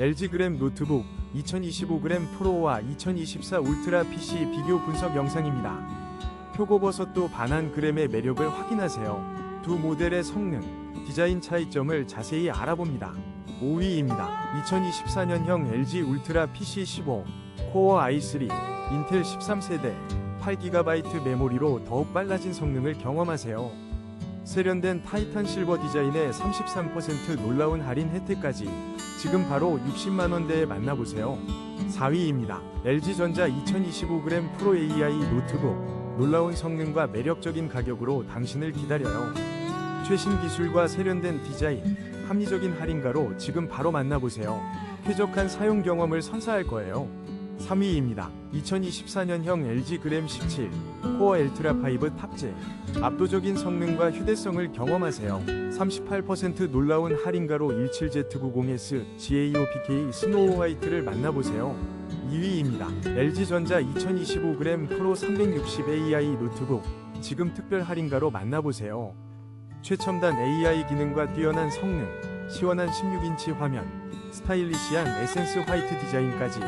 LG 그램 노트북 2025g 프로와 2024 울트라 PC 비교 분석 영상입니다. 표고버섯도 반한 그램의 매력을 확인하세요. 두 모델의 성능, 디자인 차이점을 자세히 알아봅니다. 5위입니다. 2024년형 LG 울트라 PC 15 코어 i3 인텔 13세대 8GB 메모리로 더욱 빨라진 성능을 경험하세요. 세련된 타이탄 실버 디자인의 33% 놀라운 할인 혜택까지 지금 바로 60만 원대에 만나보세요. 4위입니다. LG전자 2025g 프로 AI 노트북 놀라운 성능과 매력적인 가격으로 당신을 기다려요. 최신 기술과 세련된 디자인, 합리적인 할인가로 지금 바로 만나보세요. 쾌적한 사용 경험을 선사할 거예요. 3위입니다. 2024년형 LG 그램 17 코어 엘트라 5 탑재. 압도적인 성능과 휴대성을 경험하세요. 38% 놀라운 할인가로 17Z90S GAOPK 스노우 화이트를 만나보세요. 2위입니다. LG전자 2025g 프로 360 AI 노트북. 지금 특별 할인가로 만나보세요. 최첨단 AI 기능과 뛰어난 성능, 시원한 16인치 화면, 스타일리시한 에센스 화이트 디자인까지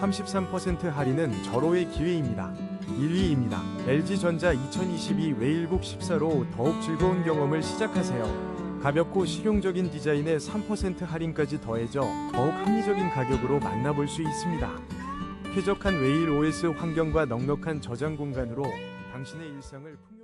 33% 할인은 절호의 기회입니다. 1위입니다. LG전자 2022 웨일북 14로 더욱 즐거운 경험을 시작하세요. 가볍고 실용적인 디자인에 3% 할인까지 더해져 더욱 합리적인 가격으로 만나볼 수 있습니다. 쾌적한 웨일 OS 환경과 넉넉한 저장 공간으로 당신의 일상을 풍